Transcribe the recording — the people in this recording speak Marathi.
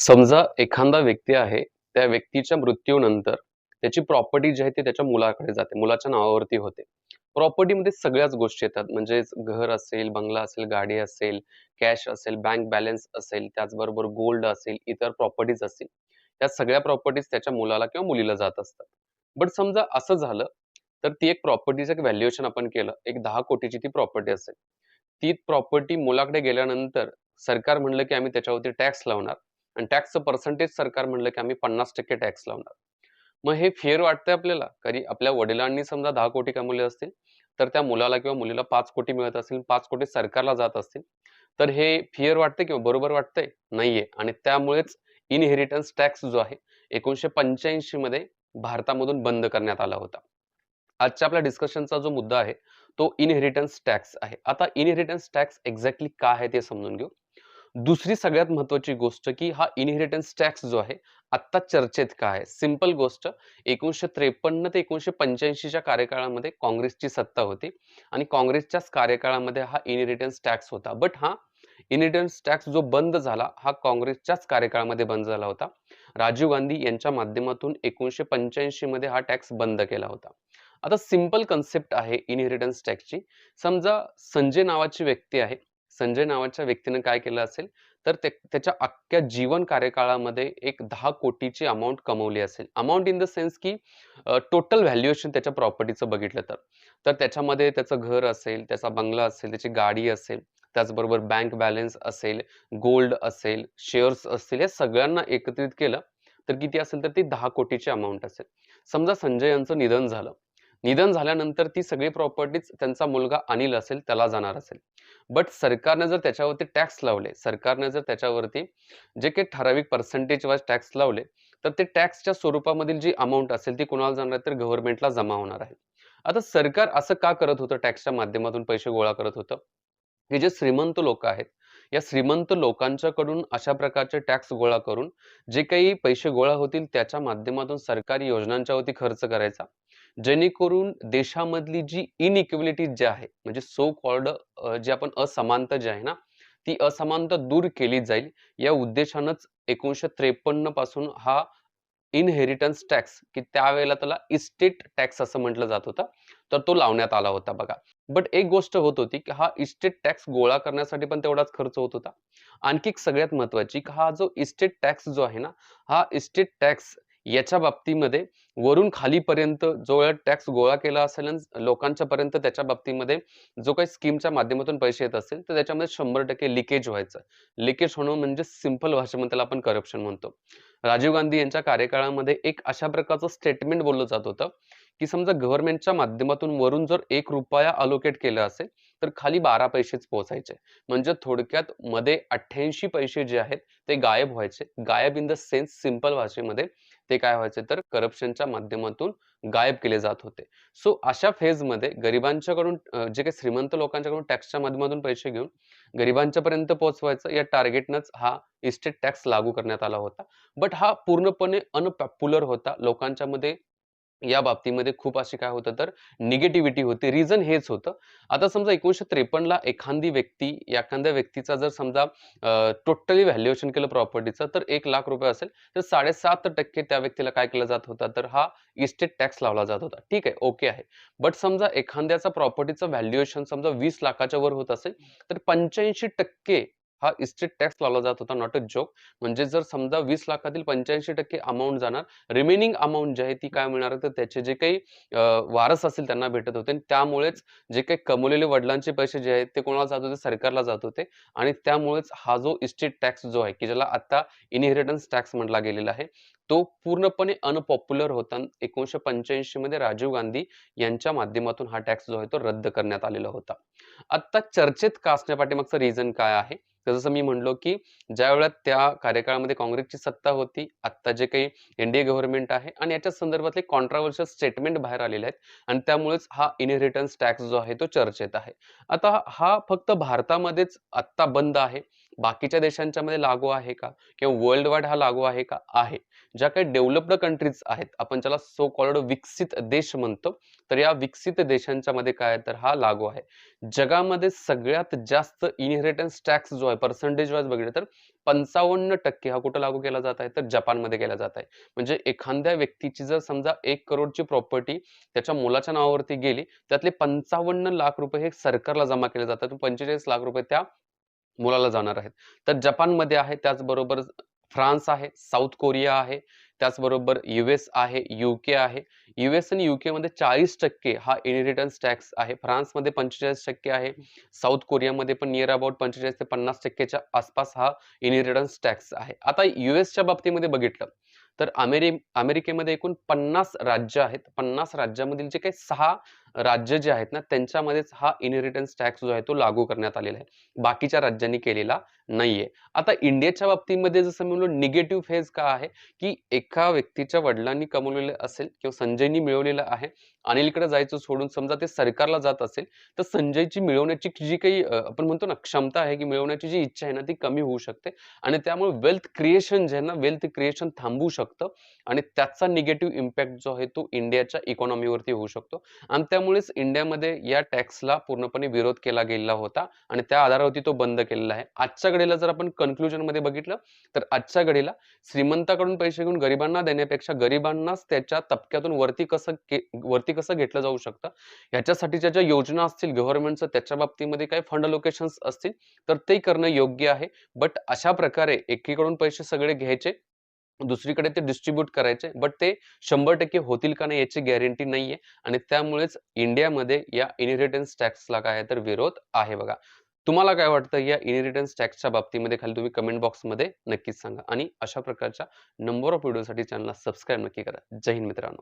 समजा एखादा व्यक्ती आहे, त्या व्यक्तीच्या मृत्यूनंतर त्याची प्रॉपर्टी जी आहे ती त्याच्या मुलाकडे जाते. मुलाच्या नावावरती होते. प्रॉपर्टीमध्ये सगळ्याच गोष्टी येतात. म्हणजेच घर असेल, बंगला असेल, गाडी असेल, कॅश असेल, बँक बॅलन्स असेल, त्याचबरोबर गोल्ड असेल, इतर प्रॉपर्टीज असतील. त्या सगळ्या प्रॉपर्टीज त्याच्या मुलाला किंवा मुलीला जात असतात. बट समजा असं झालं, तर ती एक प्रॉपर्टीचं एक व्हॅल्युएशन आपण केलं. एक दहा कोटीची ती प्रॉपर्टी असेल. ती प्रॉपर्टी मुलाकडे गेल्यानंतर सरकार म्हणलं, की आम्ही त्याच्यावरती टॅक्स लावणार आणि टॅक्सचं पर्सेंटेज सरकार म्हणलं, की आम्ही 50% टॅक्स लावणार. मग हे फेअर वाटतंय आपल्याला? कधी आपल्या वडिलांनी समजा दहा कोटी कमवले असतील, तर त्या मुलाला किंवा मुलीला पाच कोटी मिळत असतील, पाच कोटी सरकारला जात असतील. तर हे फिअर वाटतंय किंवा बरोबर वाटतंय? नाहीये आणि त्यामुळेच इनहेरिटन्स टॅक्स जो आहे 1985 मध्ये भारतामधून बंद करण्यात आला होता. आजच्या आपल्या डिस्कशनचा जो मुद्दा आहे, तो इनहेरिटन्स टॅक्स आहे. आता इनहेरिटन्स टॅक्स एक्झॅक्टली काय आहे ते समजून घेऊ. दुसरी सगळ्यात महत्वाची गोष्ट, की हा इनहेरिटन्स टॅक्स जो आहे, आत्ता चर्चेत का आहे? सिंपल गोष्ट 1953 ते एकोणीसशे पंच्याऐंशीच्या कार्यकाळामध्ये काँग्रेसची सत्ता होती आणि काँग्रेसच्याच कार्यकाळामध्ये हा इनहेरिटन्स टॅक्स होता. बट हा इनहेरिटन्स टॅक्स जो बंद झाला, हा काँग्रेसच्याच कार्यकाळामध्ये बंद झाला होता. राजीव गांधी यांच्या माध्यमातून 1985 मध्ये हा टॅक्स बंद केला होता. आता सिंपल कन्सेप्ट आहे इनहेरिटन्स टॅक्सची. समजा संजय नावाची व्यक्ती आहे. संजय नावाच्या व्यक्तीनं काय केलं असेल, तर त्याच्या अख्ख्या जीवन कार्यकाळामध्ये एक दहा कोटीची अमाऊंट कमवली असेल. अमाऊंट इन द सेन्स, की टोटल व्हॅल्युएशन त्याच्या प्रॉपर्टीचं बघितलं तर. तर त्याच्यामध्ये त्याचं घर असेल, त्याचा बंगला असेल, त्याची गाडी असेल, त्याचबरोबर बँक बॅलन्स असेल, गोल्ड असेल, शेअर्स असतील, या सगळ्यांना एकत्रित केलं, तर किती असेल तर ती दहा कोटीची अमाऊंट असेल. समजा संजय यांचं निधन झालं. निधन झाल्यानंतर ती सगळी प्रॉपर्टीज त्यांचा मुलगा अनिल असेल, त्याला जाणार असेल. बट सरकारने जर त्याच्यावरती टॅक्स लावले, सरकारने जर त्याच्यावरती जे काही ठराविक पर्सेंटेज वाईज टॅक्स लावले, तर ते टॅक्सच्या स्वरूपामधील जी अमाऊंट असेल, ती कुणाला जाणार आहे, तर गव्हर्नमेंटला जमा होणार आहे. आता सरकार असं का करत होतं, टॅक्सच्या माध्यमातून पैसे गोळा करत होतं? हे जे श्रीमंत लोक आहेत, या श्रीमंत लोकांच्याकडून अशा प्रकारचे टॅक्स गोळा करून जे काही पैसे गोळा होतील, त्याच्या माध्यमातून सरकारी योजनांच्यावरती खर्च करायचा. जेणेकरून देशामधली जी इनइक्वालिटी जी आहे, म्हणजे सो कॉल्ड जी आपण असमानता जी आहे ना, ती असमानता दूर केली जाईल, या उद्देशानंच 1953 पासून हा इनहेरिटन्स टॅक्स, की त्यावेळेला त्याला इस्टेट टॅक्स असं म्हटलं जात होतं, तर तो लावण्यात आला होता बघा. बट एक गोष्ट होत होती, की हा इस्टेट टॅक्स गोळा करण्यासाठी पण तेवढाच खर्च होत होता. आणखी एक सगळ्यात महत्वाची की हा जो इस्टेट टॅक्स जो आहे ना, हा इस्टेट टॅक्स याच्या बाबतीमध्ये वरून खालीपर्यंत जो टॅक्स गोळा केला असेल आणि लोकांच्या पर्यंत त्याच्या बाबतीमध्ये जो काही स्कीमच्या माध्यमातून पैसे येत असेल तर त्याच्यामध्ये 100% लिकेज व्हायचं. लिकेज होणं म्हणजे सिंपल भाषेमध्ये त्याला आपण करप्शन म्हणतो. राजीव गांधी यांच्या कार्यकाळामध्ये एक अशा प्रकारचं स्टेटमेंट बोललं जात होतं, की समजा गव्हर्नमेंटच्या माध्यमातून वरून जर एक रुपया अलोकेट केला असेल, तर खाली 12 पैसेच पोहोचायचे. म्हणजे थोडक्यात मध्ये 88 पैसे जे आहेत, ते गायब व्हायचे. गायब इन द सेन्स सिंपल भाषेमध्ये ते काय व्हायचे, तर करप्शनच्या माध्यमातून गायब केले जात होते. सो अशा फेजमध्ये गरिबांच्याकडून जे काही श्रीमंत लोकांच्याकडून टॅक्सच्या माध्यमातून पैसे घेऊन गरिबांच्यापर्यंत पोहोचवायचं, या टार्गेटनंच हा इस्टेट टॅक्स लागू करण्यात आला होता. बट हा पूर्णपणे अनपॉप्युलर होता. लोकांच्यामध्ये या बाबतीमध्ये खूप अशी काय होतं, तर निगेटिव्हिटी होती. रिझन हेच होतं. आता समजा एकोणीशे त्रेपन्नला एखादी व्यक्ती, एखाद्या व्यक्तीचा जर समजा टोटली व्हॅल्युएशन केलं प्रॉपर्टीचं, तर एक लाख रुपये असेल, तर 7.5% त्या व्यक्तीला काय केलं जात होता तर हा इस्टेट टॅक्स लावला जात होता. ठीक आहे, ओके आहे. बट समजा एखाद्याचा प्रॉपर्टीचं व्हॅल्युएशन समजा 20,00,000च्या वर होत असेल, तर 85% हा इस्टेट टॅक्स लावला जात होता. Not a joke. म्हणजे जर समजा वीस लाखातील पंच्याऐंशी टक्के अमाऊंट जाणार, रिमेनिंग अमाऊंट जी आहे ती काय मिळणार तर त्याचे जे काही वारस असेल त्यांना भेटत होते आणि त्यामुळेच जे काही कमवलेले वडिलांचे पैसे जे आहेत, ते कोणाला जात होते, सरकारला जात होते आणि त्यामुळेच हा जो इस्टेट टॅक्स जो आहे, की ज्याला आता इनहेरिटन्स टॅक्स म्हटला गेलेला आहे, तो पूर्णपणे अनपॉप्युलर होता. 1985 मध्ये राजीव गांधी यांच्या माध्यमातून हा टॅक्स जो आहे, तो रद्द करण्यात आलेला होता. आता चर्चेत का असण्यापाठीमागचं रिझन काय आहे? जसं मी म्हणलो की ज्या वेळा त्या कार्यकाळामध्ये काँग्रेसची सत्ता होती, आत्ता जे काही एनडीए गव्हर्नमेंट आहे आणि याच्या संदर्भातले कॉन्ट्रावर्शियल स्टेटमेंट बाहेर आलेले आहेत आणि त्यामुळेच हा इनहेरिटन्स टॅक्स जो आहे, तो चर्चेत आहे. आता हा फक्त भारतामध्येच आत्ता बंद आहे, बाकीच्या देशांच्यामध्ये लागू आहे का? किंवा वर्ल्ड वाईड हा लागू आहे का? आहे. ज्या काही डेव्हलप्ड कंट्रीज आहेत आपण ज्याला सो कॉल्ड विकसित देश म्हणतो तर या विकसित देशांच्या मध्ये काय तर हा लागू आहे. जगामध्ये सगळ्यात जास्त इनहेरिटन्स टॅक्स जो आहे पर्सेंटेज वाईज बघितलं तर पंचावन्न टक्के हा कुठं लागू केला जात आहे? तर जपानमध्ये केला जात आहे. म्हणजे एखाद्या व्यक्तीची जर समजा एक करोडची प्रॉपर्टी त्याच्या मुलाच्या नावावरती गेली त्यातले पंचावन्न लाख रुपये हे सरकारला जमा केले जातात. पंचेचाळीस लाख रुपये त्या मुलाला जाणार आहेत. तर जपानमध्ये आहे त्याचबरोबर फ्रान्स आहे साऊथ कोरिया आहे त्याचबरोबर युएस आहे युके आहे. युएस आणि युके मध्ये चाळीस टक्के हा इनहेरिटन्स टॅक्स आहे. फ्रान्समध्ये पंचेचाळीस टक्के आहे. साऊथ कोरियामध्ये पण नियर अबाउट पंचेचाळीस ते पन्नास टक्केच्या आसपास हा इनहेरिटन्स टॅक्स आहे. आता युएसच्या बाबतीमध्ये बघितलं तर अमेरि अमेरिकेमध्ये एकूण पन्नास राज्य आहेत. पन्नास राज्यामधील जे काही सहा राज्य जे आहेत ना त्यांच्यामध्येच हा इनहेरिटन्स टॅक्स जो आहे तो लागू करण्यात आलेला आहे. बाकीच्या राज्यांनी केलेला नाहीये. आता इंडियाच्या बाबतीमध्ये जसं म्हणलो निगेटिव्ह फेज का आहे? की एका व्यक्तीच्या वडिलांनी कमवलेलं असेल किंवा संजयनी मिळवलेलं आहे अनिलकडे जायचं सोडून समजा ते सरकारला जात असेल तर संजयची मिळवण्याची जी काही आपण म्हणतो ना क्षमता आहे की मिळवण्याची जी इच्छा आहे ना ती कमी होऊ शकते. आणि त्यामुळे वेल्थ क्रिएशन जे आहे ना वेल्थ क्रिएशन थांबू शकतं आणि त्याचा निगेटिव्ह इम्पॅक्ट जो आहे तो इंडियाच्या इकॉनॉमीवरती होऊ शकतो. आणि त्यामुळेच इंडियामध्ये या टॅक्सला पूर्णपणे विरोध केला गेलेला होता आणि त्या आधारावरती तो बंद केलेला आहे. आजच्या घडीला जर आपण कन्क्लुजनमध्ये बघितलं तर आजच्या घडीला श्रीमंताकडून पैसे घेऊन गरिबांना देण्यापेक्षा गरिबांनाच त्याच्या तपक्यातून वरती कसं वरती कसं घेतलं जाऊ शकतं? ह्याच्यासाठीच्या ज्या योजना असतील गव्हर्नमेंटचं त्याच्या बाबतीमध्ये काही फंड लोकेशन्स असतील तर ते करणं योग्य आहे. बट अशा प्रकारे एकीकडून पैसे सगळे घ्यायचे दुसरीकडे ते डिस्ट्रीब्यूट करायचे बट ते शंभर टक्के होतील का नाही याची गॅरंटी नाहीये. आणि त्यामुळेच इंडियामध्ये या इनहेरिटन्स टॅक्सला काय आहे तर विरोध आहे बघा. तुम्हाला काय वाटतं या इनहेरिटन्स टॅक्सच्या बाबतीमध्ये खाली तुम्ही कमेंट बॉक्समध्ये नक्कीच सांगा. आणि अशा प्रकारच्या नंबर ऑफ व्हिडिओसाठी चॅनलला सबस्क्राईब नक्की करा. जय हिंद मित्रांनो.